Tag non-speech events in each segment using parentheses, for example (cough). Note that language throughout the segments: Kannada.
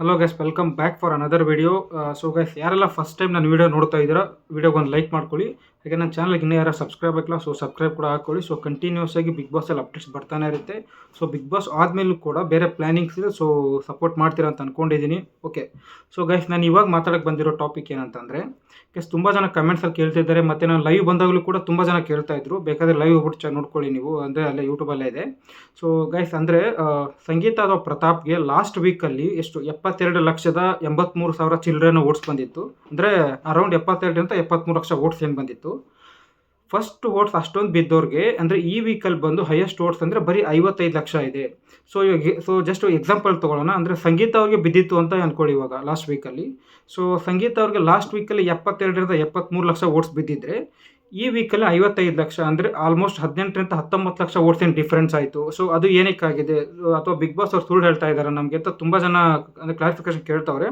Hello guys welcome back for another video so guys ಯಾರೆಲ್ಲ ಫಸ್ಟ್ ಟೈಮ್ ನಾನು ವಿಡಿಯೋ ನೋಡ್ತಾ ಇದ್ದೀರಾ ವಿಡಿಯೋಗೆ ಒಂದು ಲೈಕ್ ಮಾಡ್ಕೊಳ್ಳಿ. ಹಾಗೆ ನನ್ನ ಚಾನಲ್ಗೆ ಇನ್ನೂ ಯಾರು ಸಬ್ಸ್ಕ್ರೈಬ್ ಆಗಿಲ್ಲ ಸೊ ಸಬ್ಸ್ಕ್ರೈಬ್ ಕೂಡ ಹಾಕ್ಕೊಳ್ಳಿ ಸೊ ಕಂಟಿನ್ಯೂಸ್ ಆಗಿ ಬಿಗ್ ಬಾಸಲ್ಲಿ ಅಪ್ಡೇಟ್ಸ್ ಬರ್ತಾನೆ ಇರುತ್ತೆ. ಸೊ ಬಿಗ್ ಬಾಸ್ ಆದಮೇಲೂ ಕೂಡ ಬೇರೆ ಪ್ಲ್ಯಾನಿಂಗ್ಸ್ ಇದೆ ಸೊ ಸಪೋರ್ಟ್ ಮಾಡ್ತೀರಾ ಅಂತ ಅಂದ್ಕೊಂಡಿದ್ದೀನಿ ಓಕೆ ಸೊ ಗೈಸ್ ನಾನು ಇವಾಗ ಮಾತಾಡೋಕ್ಕೆ ಬಂದಿರೋ ಟಾಪಿಕ್ ಏನಂತಂದರೆ ಗೈಸ್ ತುಂಬ ಜನ ಕಮೆಂಟ್ಸಲ್ಲಿ ಕೇಳ್ತಿದ್ದಾರೆ ಮತ್ತು ನಾನು ಲೈವ್ ಬಂದಾಗಲೂ ಕೂಡ ತುಂಬ ಜನ ಕೇಳ್ತಾ ಇದ್ರು. ಬೇಕಾದರೆ ಲೈವ್ ಹೋಗ್ಬಿಟ್ಟು ನೋಡ್ಕೊಳ್ಳಿ ನೀವು. ಅಂದರೆ ಅಲ್ಲೇ ಯೂಟ್ಯೂಬಲ್ಲೇ ಇದೆ. ಸೊ ಗೈಸ್ ಅಂದರೆ ಸಂಗೀತ ಅಥವಾ ಪ್ರತಾಪ್ಗೆ ಲಾಸ್ಟ್ ವೀಕಲ್ಲಿ ಎಷ್ಟು, ಎಪ್ಪತ್ತೆರಡು ಲಕ್ಷದ ಎಂಬತ್ತ್ಮೂರು ಸಾವಿರ ಚಿಲ್ಡ್ರನ್ನ ಓಟ್ಸ್ ಬಂದಿತ್ತು. ಅಂದರೆ ಅರೌಂಡ್ ಎಪ್ಪತ್ತೆರಡರಿಂದ ಎಪ್ಪತ್ತ್ಮೂರು ಲಕ್ಷ ಓಟ್ಸ್ ಏನು ಬಂದಿತ್ತು. ಫಸ್ಟ್ ಓಟ್ಸ್ ಅಷ್ಟೊಂದು ಬಿದ್ದವ್ರಿಗೆ ಅಂದರೆ ಈ ವೀಕಲ್ಲಿ ಬಂದು ಹೈಯೆಸ್ಟ್ ಓಟ್ಸ್ ಅಂದರೆ ಬರೀ ಐವತ್ತೈದು ಲಕ್ಷ ಇದೆ. ಸೊ ಇವಾಗ ಸೊ ಜಸ್ಟ್ ಎಕ್ಸಾಂಪಲ್ ತೊಗೊಳ್ಳೋಣ ಅಂದರೆ ಸಂಗೀತ ಅವ್ರಿಗೆ ಬಿದ್ದಿತ್ತು ಅಂತ ಅಂದ್ಕೊಳ್ಳಿ ಇವಾಗ ಲಾಸ್ಟ್ ವೀಕಲ್ಲಿ ಸೊ ಸಂಗೀತ ಅವ್ರಿಗೆ ಲಾಸ್ಟ್ ವೀಕಲ್ಲಿ ಎಪ್ಪತ್ತೆರಡರಿಂದ ಎಪ್ಪತ್ತ್ಮೂರು ಲಕ್ಷ ಓಟ್ಸ್ ಬಿದ್ದಿದ್ರೆ ಈ ವೀಕಲ್ಲಿ ಐವತ್ತೈದು ಲಕ್ಷ ಅಂದರೆ ಆಲ್ಮೋಸ್ಟ್ ಹದಿನೆಂಟರಿಂದ ಹತ್ತೊಂಬತ್ತು ಲಕ್ಷ ಓಟ್ಸಿನ ಡಿಫ್ರೆನ್ಸ್ ಆಯಿತು. ಸೊ ಅದು ಏನಕ್ಕಾಗಿದೆ ಅಥವಾ ಬಿಗ್ ಬಾಸ್ ಅವ್ರು ಸುಳ್ಳು ಹೇಳ್ತಾ ಇದ್ದಾರೆ ನಮಗೆ ಅಂತ ತುಂಬ ಜನ ಅಂದರೆ ಕ್ಲಾರಿಫಿಕೇಶನ್ ಕೇಳ್ತವ್ರೆ.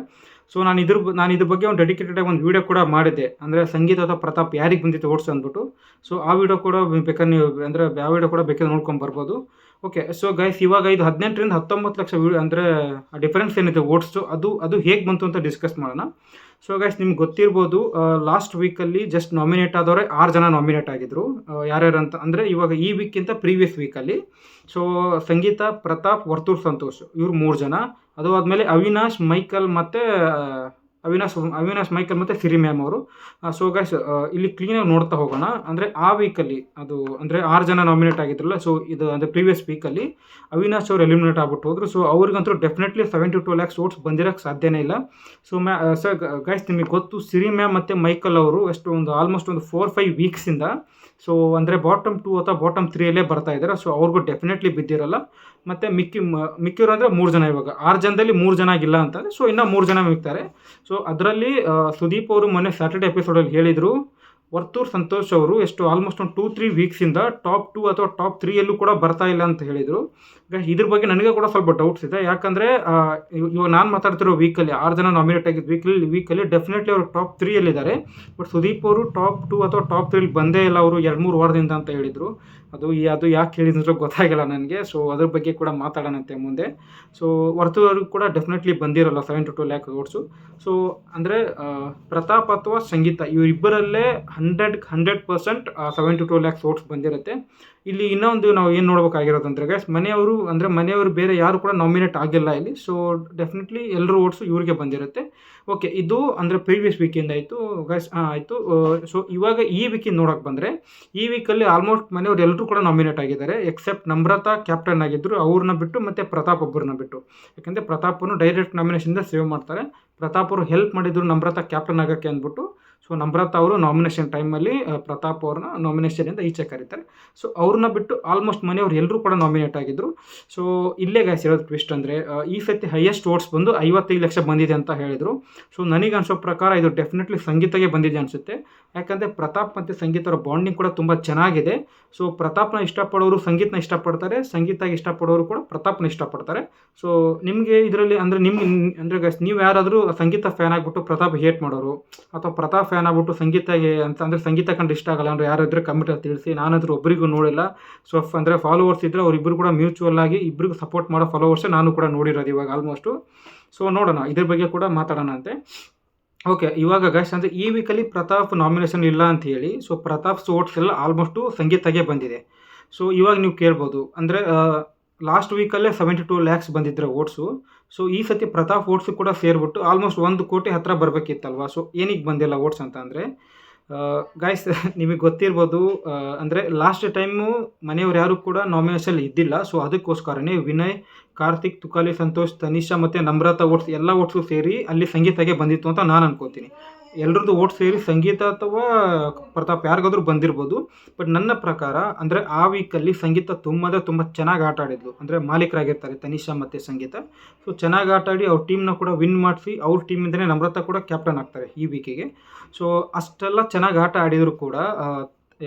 ಸೊ ನಾನು ಇದ್ರ ನಾನು ಇದ್ರ ಬಗ್ಗೆ ಒಂದು ಡೆಡಿಕೇಟೆಡ್ ಒಂದು ವೀಡಿಯೋ ಕೂಡ ಮಾಡಿದ್ದೆ. ಅಂದರೆ ಸಂಗೀತ ಅಥವಾ ಪ್ರತಾಪ್ ಯಾರಿಗೆ ಬಂದಿತ್ತು ಓಟ್ಸ್ ಅಂದ್ಬಿಟ್ಟು. ಸೊ ಆ ವಿಡಿಯೋ ಕೂಡ ಬೇಕಾದ್ರೆ ನೀವು ಅಂದರೆ ಯಾವ ವಿಡಿಯೋ ಕೂಡ ಬೇಕಾದ್ರೆ ನೋಡ್ಕೊಂಡು ಬರ್ಬೋದು. ಓಕೆ ಸೊ ಗೈಸ್ ಇವಾಗ ಇದು ಹದಿನೆಂಟರಿಂದ ಹತ್ತೊಂಬತ್ತು ಲಕ್ಷ ಅಂದ್ರೆ ಅಂದರೆ ಡಿಫರೆನ್ಸ್ ಏನಿದೆ ಓಟ್ಸು ಅದು ಅದು ಹೇಗೆ ಬಂತು ಅಂತ ಡಿಸ್ಕಸ್ ಮಾಡೋಣ. ಸೊ ಗೈಸ್ ನಿಮ್ಗೆ ಗೊತ್ತಿರ್ಬೋದು ಲಾಸ್ಟ್ ವೀಕಲ್ಲಿ ಜಸ್ಟ್ ನಾಮಿನೇಟ್ ಆದವರೆ ಆರು ಜನ ನಾಮಿನೇಟ್ ಆಗಿದ್ರು. ಯಾರ್ಯಾರು ಅಂತ ಅಂದರೆ ಇವಾಗ ಈ ವೀಕ್ಕಿಂತ ಪ್ರೀವಿಯಸ್ ವೀಕಲ್ಲಿ ಸೊ ಸಂಗೀತ, ಪ್ರತಾಪ್, ವರ್ತೂರ್ ಸಂತೋಷ್ ಇವ್ರು ಮೂರು ಜನ. ಅದು ಆದಮೇಲೆ ಅವಿನಾಶ್, ಮೈಕಲ್ ಮತ್ತು ಅವಿನಾಶ್ ಅವಿನಾಶ್ ಮೈಕಲ್ ಮತ್ತು ಸಿರಿ ಮ್ಯಾಮ್ ಅವರು. ಸೊ ಗೈಸ್ ಇಲ್ಲಿ ಕ್ಲೀನಾಗಿ ನೋಡ್ತಾ ಹೋಗೋಣ. ಅಂದರೆ ಆ ವೀಕಲ್ಲಿ ಅದು, ಅಂದರೆ ಆರು ಜನ ನಾಮಿನೇಟ್ ಆಗಿದ್ರಲ್ಲ ಸೊ ಇದು ಅಂದರೆ ಪ್ರೀವಿಯಸ್ ವೀಕಲ್ಲಿ ಅವಿನಾಶ್ ಅವರು ಎಲಿಮಿನೇಟ್ ಆಗ್ಬಿಟ್ಟು ಹೋದರು. So ಅವ್ರಿಗಂತೂ definitely seventy two lakhs votes ಬಂದಿರೋಕ್ಕೆ ಸಾಧ್ಯನೇ ಇಲ್ಲ. ಸೊ ಮ್ಯಾ ಸರ್ ಗೈಸ್ ನಿಮಗೆ ಗೊತ್ತು, ಸಿರಿ ಮ್ಯಾಮ್ ಮತ್ತು ಮೈಕಲ್ ಅವರು ಎಷ್ಟು ಒಂದು ಆಲ್ಮೋಸ್ಟ್ ಒಂದು ಫೋರ್ ಫೈವ್ ವೀಕ್ಸಿಂದ ಸೊ ಅಂದರೆ ಬಾಟಮ್ ಟೂ ಅಥವಾ ಬಾಟಮ್ ತ್ರೀಯಲ್ಲೇ ಬರ್ತಾ ಇದ್ದಾರೆ ಸೊ ಅವ್ರಿಗೂ ಡೆಫಿನೆಟ್ಲಿ ಬಿದ್ದಿರಲ್ಲ. ಮತ್ತು ಮಿಕ್ಕಿ ಮಿಕ್ಕಿರು ಅಂದರೆ ಮೂರು ಜನ ಇವಾಗ. ಆರು ಜನದಲ್ಲಿ ಮೂರು ಜನ ಆಗಿಲ್ಲ ಅಂತಂದರೆ ಸೊ ಇನ್ನೂ ಮೂರು ಜನ ಮಿಕ್ತಾರೆ. ಸೊ ಅದರಲ್ಲಿ ಸುದೀಪ್ ಅವರು ಮೊನ್ನೆ ಸ್ಯಾಟರ್ಡೆ ಎಪಿಸೋಡಲ್ಲಿ ಹೇಳಿದರು, ವರ್ತೂರ್ ಸಂತೋಷ್ ಅವರು ಎಷ್ಟು ಆಲ್ಮೋಸ್ಟ್ ಒಂದು ಟೂ ತ್ರೀ ವೀಕ್ಸಿಂದ ಟಾಪ್ ಟೂ ಅಥವಾ ಟಾಪ್ ತ್ರೀಯಲ್ಲೂ ಕೂಡ ಬರ್ತಾ ಇಲ್ಲ ಅಂತ ಹೇಳಿದರು. ಈಗ ಇದ್ರ ಬಗ್ಗೆ ನನಗೆ ಕೂಡ ಸ್ವಲ್ಪ ಡೌಟ್ಸ್ ಇದೆ. ಯಾಕಂದರೆ ಇವಾಗ ನಾನು ಮಾತಾಡ್ತಿರೋ ವೀಕಲ್ಲಿ ಆರು ಜನ ನಾಮಿನೇಟ್ ಆಗಿದ್ದು ವೀಕಲ್ಲಿ ವೀಕಲ್ಲಿ ಡೆಫಿನೆಟ್ಲಿ ಅವರು ಟಾಪ್ ತ್ರೀಯಲ್ಲಿದ್ದಾರೆ ಬಟ್ ಸುದೀಪ್ ಅವರು ಟಾಪ್ ಟೂ ಅಥವಾ ಟಾಪ್ ತ್ರೀಲಿ ಬಂದೇ ಇಲ್ಲ ಅವರು ಎರಡು, ಮೂರು ವಾರದಿಂದ ಅಂತ ಹೇಳಿದರು. ಅದು ಈ- ಅದು ಯಾಕೆ ಹೇಳಿದ್ರು ಗೊತ್ತಾಗಿಲ್ಲ ನನಗೆ. ಸೊ ಅದ್ರ ಬಗ್ಗೆ ಕೂಡ ಮಾತಾಡೋಣಂತೆ ಮುಂದೆ. ಸೊ ವರ್ತೂರವ್ರಿಗೂ ಕೂಡ ಡೆಫಿನೆಟ್ಲಿ ಬಂದಿರಲ್ಲ seven two two lakh votes so ಅಂದರೆ ಪ್ರತಾಪ್ ಅಥವಾ Sangeetha ಇವರಿಬ್ಬರಲ್ಲೇ hundred hundred percent seven two two lakhs votes ಬಂದಿರುತ್ತೆ. ಇಲ್ಲಿ ಇನ್ನೊಂದು ನಾವು ಏನು ನೋಡ್ಬೇಕಾಗಿರೋದಂದ್ರೆ ಗೈಸ್ ಮನೆಯವರು ಅಂದರೆ ಮನೆಯವರು ಬೇರೆ ಯಾರು ಕೂಡ ನಾಮಿನೇಟ್ ಆಗಿಲ್ಲ ಇಲ್ಲಿ. ಸೊ ಡೆಫಿನೆಟ್ಲಿ ಎಲ್ಲರೂ ಓಟ್ಸು ಇವ್ರಿಗೆ ಬಂದಿರುತ್ತೆ. ಓಕೆ ಇದು ಅಂದರೆ ಪ್ರೀವಿಯಸ್ ವೀಕಿಂದ ಆಯಿತು ಗೈಸ್ ಆಯಿತು. ಸೊ ಇವಾಗ ಈ ವೀಕಿಂದ ನೋಡೋಕೆ ಬಂದರೆ, ಈ ವೀಕಲ್ಲಿ ಆಲ್ಮೋಸ್ಟ್ ಮನೆಯವರು ಎಲ್ಲರೂ ಕೂಡ ನಾಮಿನೇಟ್ ಆಗಿದ್ದಾರೆ ಎಕ್ಸೆಪ್ಟ್ ನಮ್ರತಾ ಕ್ಯಾಪ್ಟನ್ ಆಗಿದ್ದರು ಅವ್ರನ್ನ ಬಿಟ್ಟು ಮತ್ತು ಪ್ರತಾಪ್ ಒಬ್ಬರನ್ನ ಬಿಟ್ಟು. ಯಾಕೆಂದರೆ ಪ್ರತಾಪನ್ನು ಡೈರೆಕ್ಟ್ ನಾಮಿನೇಷನ್ದ ಸೇವ್ ಮಾಡ್ತಾರೆ. ಪ್ರತಾಪ್ ಅವರು ಹೆಲ್ಪ್ ಮಾಡಿದ್ರು ನಮ್ರತಾ ಕ್ಯಾಪ್ಟನ್ ಆಗೋಕ್ಕೆ ಅಂದ್ಬಿಟ್ಟು. ಸೊ ನಮ್ರತಾ ಅವರು ನಾಮಿನೇಷನ್ ಟೈಮಲ್ಲಿ ಪ್ರತಾಪ್ ಅವ್ರನ್ನ ನಾಮಿನೇಷನಿಂದ ಈಚೆ ಕರೀತಾರೆ. ಸೊ ಅವ್ರನ್ನ ಬಿಟ್ಟು ಆಲ್ಮೋಸ್ಟ್ ಮನೆಯವ್ರು ಎಲ್ಲರೂ ಕೂಡ ನಾಮಿನೇಟ್ ಆಗಿದ್ದರು ಸೊ ಇಲ್ಲೇ ಗಾಯ್ಸ್ ಇರೋದು ಟ್ವಿಸ್ಟ್ ಅಂದರೆ ಈ ಸತಿ ಹೈಯೆಸ್ಟ್ ಓಟ್ಸ್ ಬಂದು ಐವತ್ತೈದು ಲಕ್ಷ ಬಂದಿದೆ ಅಂತ ಹೇಳಿದರು. ಸೊ ನನಗೆ ಅನಿಸೋ ಪ್ರಕಾರ ಇದು ಡೆಫಿನೆಟ್ಲಿ ಸಂಗೀತಗೆ ಬಂದಿದೆ ಅನಿಸುತ್ತೆ. ಯಾಕಂದರೆ ಪ್ರತಾಪ್ ಮತ್ತು ಸಂಗೀತರ ಬಾಂಡಿಂಗ್ ಕೂಡ ತುಂಬ ಚೆನ್ನಾಗಿದೆ. ಸೊ ಪ್ರತಾಪ್ನ ಇಷ್ಟಪಡೋರು ಸಂಗೀತನ ಇಷ್ಟಪಡ್ತಾರೆ ಸಂಗೀತ ಇಷ್ಟಪಡೋರು ಕೂಡ ಪ್ರತಾಪ್ನ ಇಷ್ಟಪಡ್ತಾರೆ. ಸೊ ನಿಮಗೆ ಇದರಲ್ಲಿ ಅಂದರೆ ನಿಮ್ಗೆ, ಅಂದರೆ ಗೈಸ್ ನೀವು ಯಾರಾದರೂ ಸಂಗೀತ ಫ್ಯಾನ್ ಆಗಿಬಿಟ್ಟು ಪ್ರತಾಪ್ ಹೇಟ್ ಮಾಡೋರು, ಅಥವಾ ಪ್ರತಾಪ್ ಫ್ಯಾನ್ ಆಗ್ಬಿಟ್ಟು ಸಂಗೀತಗೆ ಅಂತ ಅಂದರೆ ಸಂಗೀತ ಕಂಡು ಇಷ್ಟ ಆಗಲ್ಲ. ಅಂದರೆ ಯಾರಾದರೂ ಕಮೆಂಟಲ್ಲಿ ತಿಳಿಸಿ, ನಾನಾದರೂ ಒಬ್ಬರಿಗೂ ನೋಡಿಲ್ಲ. ಸೊ ಅಂದರೆ ಫಾಲೋವರ್ಸ್ ಇದ್ದರೆ ಅವರಿಬ್ಬರು ಕೂಡ ಮ್ಯೂಚುವಲ್ ಆಗಿ ಇಬ್ಬರಿಗೂ ಸಪೋರ್ಟ್ ಮಾಡೋ ಫಾಲೋವರ್ಸ್ ನಾನು ಕೂಡ ನೋಡಿರೋದು ಇವಾಗ ಆಲ್ಮೋಸ್ಟು ಸೊ ನೋಡೋಣ. ಇದ್ರ ಬಗ್ಗೆ ಕೂಡ ಮಾತಾಡೋಣ ಅಂತೆ. ಓಕೆ ಇವಾಗ ಗೈಸ್ ಅಂದರೆ ಈ ವೀಕಲ್ಲಿ ಪ್ರತಾಪ್ ನಾಮಿನೇಷನ್ ಇಲ್ಲ ಅಂತ ಹೇಳಿ ಸೊ ಪ್ರತಾಪ್ ಸೋಟ್ಸ್ ಎಲ್ಲ ಆಲ್ಮೋಸ್ಟು ಸಂಗೀತಗೆ ಬಂದಿದೆ. ಸೊ ಇವಾಗ ನೀವು ಕೇಳ್ಬೋದು. ಅಂದರೆ ಲಾಸ್ಟ್ ವೀಕಲ್ಲೇ ಸೆವೆಂಟಿ ಟೂ ಲ್ಯಾಕ್ಸ್ ಬಂದಿದ್ರೆ ಓಟ್ಸು ಸೊ ಈ ಸತಿ ಪ್ರತಾಪ್ ಓಟ್ಸ್ ಕೂಡ ಸೇರಿಬಿಟ್ಟು ಆಲ್ಮೋಸ್ಟ್ ಒಂದು ಕೋಟಿ ಹತ್ತಿರ ಬರಬೇಕಿತ್ತಲ್ವ? ಸೊ ಏನಿಗೆ ಬಂದಿಲ್ಲ ಓಟ್ಸ್ ಅಂತ ಅಂದರೆ ಗಾಯ್ಸ್ (laughs) ನಿಮಗೆ ಗೊತ್ತಿರ್ಬೋದು ಅಂದರೆ ಲಾಸ್ಟ್ ಟೈಮು ಮನೆಯವ್ರು ಯಾರು ಕೂಡ ನಾಮಿನೇಷನ್ ಇದ್ದಿಲ್ಲ. ಸೊ ಅದಕ್ಕೋಸ್ಕರನೇ ವಿನಯ್, ಕಾರ್ತಿಕ್, ತುಕಾಲಿ, ಸಂತೋಷ್, ತನಿಷಾ ಮತ್ತು ನಮ್ರತಾ ಓಟ್ಸ್, ಎಲ್ಲ ಓಟ್ಸು ಸೇರಿ ಅಲ್ಲಿ ಸಂಗೀತಗೆ ಬಂದಿತ್ತು ಅಂತ ನಾನು ಅನ್ಕೋತೀನಿ. ಎಲ್ಲರದ್ದು ಓಟ್ ಸೇರಿ ಸಂಗೀತ ಅಥವಾ ಪ್ರತಾಪ್ ಯಾರಿಗಾದ್ರೂ ಬಂದಿರ್ಬೋದು. ಬಟ್ ನನ್ನ ಪ್ರಕಾರ, ಅಂದರೆ ಆ ವೀಕಲ್ಲಿ ಸಂಗೀತ ತುಂಬ ಅಂದರೆ ತುಂಬ ಚೆನ್ನಾಗಿ ಆಟ ಆಡಿದ್ಲು. ಅಂದರೆ ಮಾಲೀಕರಾಗಿರ್ತಾರೆ ತನಿಷಾ ಮತ್ತು ಸಂಗೀತ. ಸೊ ಚೆನ್ನಾಗಿ ಆಟ ಆಡಿ ಅವ್ರ ಟೀಮ್ನ ಕೂಡ ವಿನ್ ಮಾಡಿಸಿ ಅವ್ರ ಟೀಮಿಂದನೇ ನಮ್ರತ ಕೂಡ ಕ್ಯಾಪ್ಟನ್ ಆಗ್ತಾರೆ ಈ ವೀಕಿಗೆ ಸೊ ಅಷ್ಟೆಲ್ಲ ಚೆನ್ನಾಗಿ ಆಟ ಆಡಿದರೂ ಕೂಡ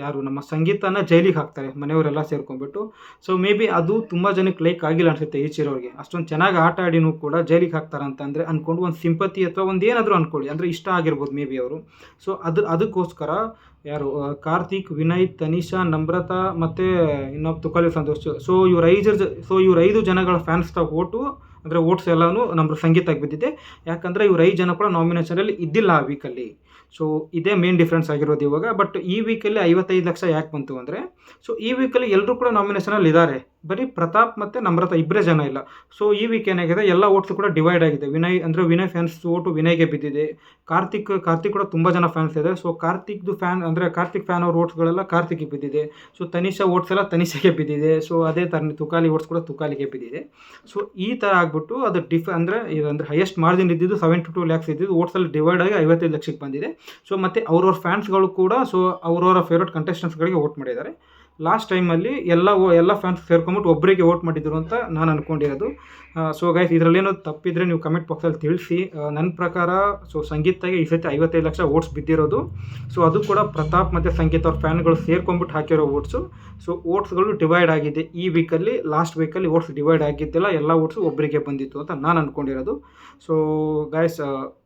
ಯಾರು ನಮ್ಮ ಸಂಗೀತನ ಜೈಲಿಗೆ ಹಾಕ್ತಾರೆ, ಮನೆಯವರೆಲ್ಲ ಸೇರ್ಕೊಂಡ್ಬಿಟ್ಟು. ಸೊ ಮೇ ಬಿ ಅದು ತುಂಬ ಜನಕ್ಕೆ ಲೈಕ್ ಆಗಿಲ್ಲ ಅನಿಸುತ್ತೆ ಈಚಿರೋರಿಗೆ ಅಷ್ಟೊಂದು ಚೆನ್ನಾಗಿ ಆಟ ಆಡಿನೂ ಕೂಡ ಜೈಲಿಗೆ ಹಾಕ್ತಾರೆ ಅಂತಂದರೆ ಅಂದ್ಕೊಂಡು ಒಂದು ಸಿಂಪತಿ ಅಥವಾ ಒಂದು ಏನಾದರೂ ಅಂದ್ಕೊಳ್ಳಿ ಅಂದರೆ ಇಷ್ಟ ಆಗಿರ್ಬೋದು ಮೇ ಬಿ ಅವರು. ಸೊ ಅದು, ಅದಕ್ಕೋಸ್ಕರ ಯಾರು ಕಾರ್ತಿಕ್, ವಿನಯ್, ತನಿಷಾ, ನಮ್ರತಾ ಮತ್ತು ಇನ್ನೊಬ್ಬ ತುಕಾಲಿ ಸಂತೋಷ್. ಸೊ ಇವ್ರ ಐದು ಸೊ ಇವ್ರ ಐದು ಜನಗಳ ಫ್ಯಾನ್ಸ್ ಓಟು, ಅಂದರೆ ಓಟ್ಸ್ ಎಲ್ಲನೂ ನಮ್ಮ ಸಂಗೀತಕ್ಕೆ ಬಿದ್ದಿದೆ ಯಾಕಂದರೆ ಇವ್ರ ಐದು ಜನ ಕೂಡ ನಾಮಿನೇಷನಲ್ಲಿ ಇದ್ದಿಲ್ಲ ಆ ವೀಕಲ್ಲಿ ಸೊ ಇದೇ ಮೇನ್ ಡಿಫ್ರೆನ್ಸ್ ಆಗಿರೋದು ಇವಾಗ ಬಟ್ ಈ ವೀಕಲ್ಲಿ ಐವತ್ತೈದು ಲಕ್ಷ ಯಾಕೆ ಬಂತು ಅಂದರೆ ಸೊ ಈ ವೀಕಲ್ಲಿ ಎಲ್ಲರೂ ಕೂಡ ನಾಮಿನೇಷನಲ್ಲಿ ಇದ್ದಾರೆ ಬರೀ ಪ್ರತಾಪ್ ಮತ್ತು ನಮ್ರತ ಇಬ್ಬರೇ ಜನ ಇಲ್ಲ. ಸೊ ಈ ವೀಕ್ ಏನಾಗಿದೆ? ಎಲ್ಲ ಓಟ್ಸ್ ಕೂಡ ಡಿವೈಡ್ ಆಗಿದೆ. ವಿನಯ್ ಅಂದರೆ ವಿನಯ್ ಫ್ಯಾನ್ಸ್ ಓಟು ವಿನಯ್ಗೆ ಬಿದ್ದಿದೆ. ಕಾರ್ತಿಕ್ ಕಾರ್ತಿಕ್ ಕೂಡ ತುಂಬ ಜನ ಫ್ಯಾನ್ಸ್ ಇದೆ. ಸೊ ಕಾರ್ತಿಕ್ದು ಫ್ಯಾನ್ ಅಂದರೆ ಕಾರ್ತಿಕ್ ಫ್ಯಾನ್ ಅವ್ರ ಓಟ್ಸ್ಗಳೆಲ್ಲ ಕಾರ್ತಿಕ್ಗೆ ಬಿದ್ದಿದೆ. ಸೊ ತನಿಷಾ ಓಟ್ಸ್ ಎಲ್ಲ ತನಿಷಾಗೆ ಬಿದ್ದಿದೆ. ಸೊ ಅದೇ ಥರ ತುಕಾಲಿ ಓಟ್ಸ್ ಕೂಡ ತುಕಾಲಿಗೆ ಬಿದ್ದಿದೆ. ಸೊ ಈ ಥರ ಆಗಿಬಿಟ್ಟು ಅದು ಡಿಫ್ ಅಂದರೆ ಅಂದ್ರೆ ಹೈಯೆಸ್ಟ್ ಮಾರ್ಜಿನ್ ಇದ್ದಿದ್ದು ಸೆವೆಂಟಿ ಟು ಲ್ಯಾಕ್ಸ್ ಇದ್ದಿದ್ದು ಓಟ್ಸಲ್ಲಿ ಡಿವೈಡ್ ಆಗಿ ಐವತ್ತೈದು ಲಕ್ಷಕ್ಕೆ ಬಂದಿದೆ. ಸೊ ಮತ್ತು ಅವ್ರವ್ರ ಫ್ಯಾನ್ಸ್ಗಳು ಕೂಡ ಸೊ ಅವ್ರವರ ಫೇವ್ರೇಟ್ ಕಂಟೆಸ್ಟೆಂಟ್ಸ್ಗಳಿಗೆ ವೋಟ್ ಮಾಡಿದ್ದಾರೆ. ಲಾಸ್ಟ್ ಟೈಮಲ್ಲಿ ಎಲ್ಲ ಎಲ್ಲ ಫ್ಯಾನ್ಸ್ ಸೇರ್ಕೊಂಬಿಟ್ಟು ಒಬ್ಬರಿಗೆ ವೋಟ್ ಮಾಡಿದ್ರು ಅಂತ ನಾನು ಅಂದ್ಕೊಂಡಿರೋದು ಸೊ ಗೈಸ್ ಇದರಲ್ಲೇನೋ ತಪ್ಪಿದ್ರೆ ನೀವು ಕಮೆಂಟ್ ಬಾಕ್ಸಲ್ಲಿ ತಿಳಿಸಿ. ನನ್ನ ಪ್ರಕಾರ ಸೊ ಸಂಗೀತಗೆ ಈ ಸತಿ ಐವತ್ತೈದು ಲಕ್ಷ ವೋಟ್ಸ್ ಬಿದ್ದಿರೋದು. ಸೊ ಅದು ಕೂಡ ಪ್ರತಾಪ್ ಮತ್ತು ಸಂಗೀತ ಅವ್ರ ಫ್ಯಾನ್ಗಳು ಸೇರ್ಕೊಂಬಿಟ್ಟು ಹಾಕಿರೋ ವೋಟ್ಸು ಸೊ ಓಟ್ಸ್ಗಳು ಡಿವೈಡ್ ಆಗಿದೆ. ಈ ವೀಕಲ್ಲಿ ಲಾಸ್ಟ್ ವೀಕಲ್ಲಿ ಓಟ್ಸ್ ಡಿವೈಡ್ ಆಗಿದ್ದಿಲ್ಲ, ಎಲ್ಲ ಓಟ್ಸು ಒಬ್ಬರಿಗೆ ಬಂದಿತ್ತು ಅಂತ ನಾನು ಅಂದ್ಕೊಂಡಿರೋದು ಸೊ ಗೈಸ್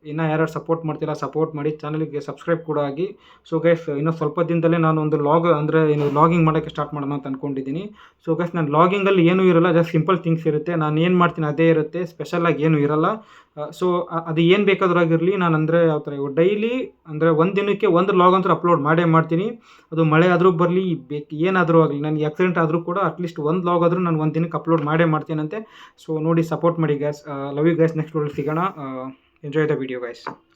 ಇನ್ನು ಯಾರ್ಯಾರು ಸಪೋರ್ಟ್ ಮಾಡ್ತಿಲ್ಲ ಸಪೋರ್ಟ್ ಮಾಡಿ ಚಾನಲಿಗೆ ಸಬ್ಸ್ಕ್ರೈಬ್ ಕೂಡ ಆಗಿ. ಸೊ ಗೈಸ್ ಇನ್ನೂ ಸ್ವಲ್ಪ ದಿನದಲ್ಲೇ ನಾನು ಒಂದು ಲಾಗ್ ಅಂದರೆ ಏನು ಲಾಗಿಂಗ್ ಮಾಡೋಕ್ಕೆ ಸ್ಟಾರ್ಟ್ ಮಾಡೋಣ ಅಂತ ಅಂದ್ಕೊಂಡಿದ್ದೀನಿ ಸೊ ಗಸ್ ನಾನು ಲಾಗಿಂಗಲ್ಲಿ ಏನೂ ಇರಲ್ಲ ಜಸ್ಟ್ ಸಿಂಪಲ್ ಥಿಂಗ್ಸ್ ಇರುತ್ತೆ. ನಾನು ಏನು ಮಾಡ್ತೀನಿ ಅದೇ ಇರುತ್ತೆ ಸ್ಪೆಷಲಾಗಿ ಏನೂ ಇರಲ್ಲ. ಸೊ ಅದು ಏನು ಬೇಕಾದ್ರೂ ಆಗಿರಲಿ ನಾನು ಅಂದರೆ ಯಾವ ಥರ ಡೈಲಿ ಅಂದರೆ ಒಂದು ದಿನಕ್ಕೆ ಒಂದು ಲಾಗ್ ಅಂತೂ ಅಪ್ಲೋಡ್ ಮಾಡೇ ಮಾಡ್ತೀನಿ. ಅದು ಮಳೆ ಆದರೂ ಬರಲಿ, ಬೇಕು, ಏನಾದರೂ ಆಗಲಿ, ನನಗೆ ಆಕ್ಸಿಡೆಂಟ್ ಆದರೂ ಕೂಡ ಅಟ್ಲೀಸ್ಟ್ ಒಂದು ಲಾಗ್ ಆದರೂ ನಾನು ಒಂದು ದಿನಕ್ಕೆ ಅಪ್ಲೋಡ್ ಮಾಡೇ ಮಾಡ್ತೀನಂತೆ. ಸೊ ನೋಡಿ ಸಪೋರ್ಟ್ ಮಾಡಿ guys love you guys next ಸಿಗೋಣ. Enjoy the video guys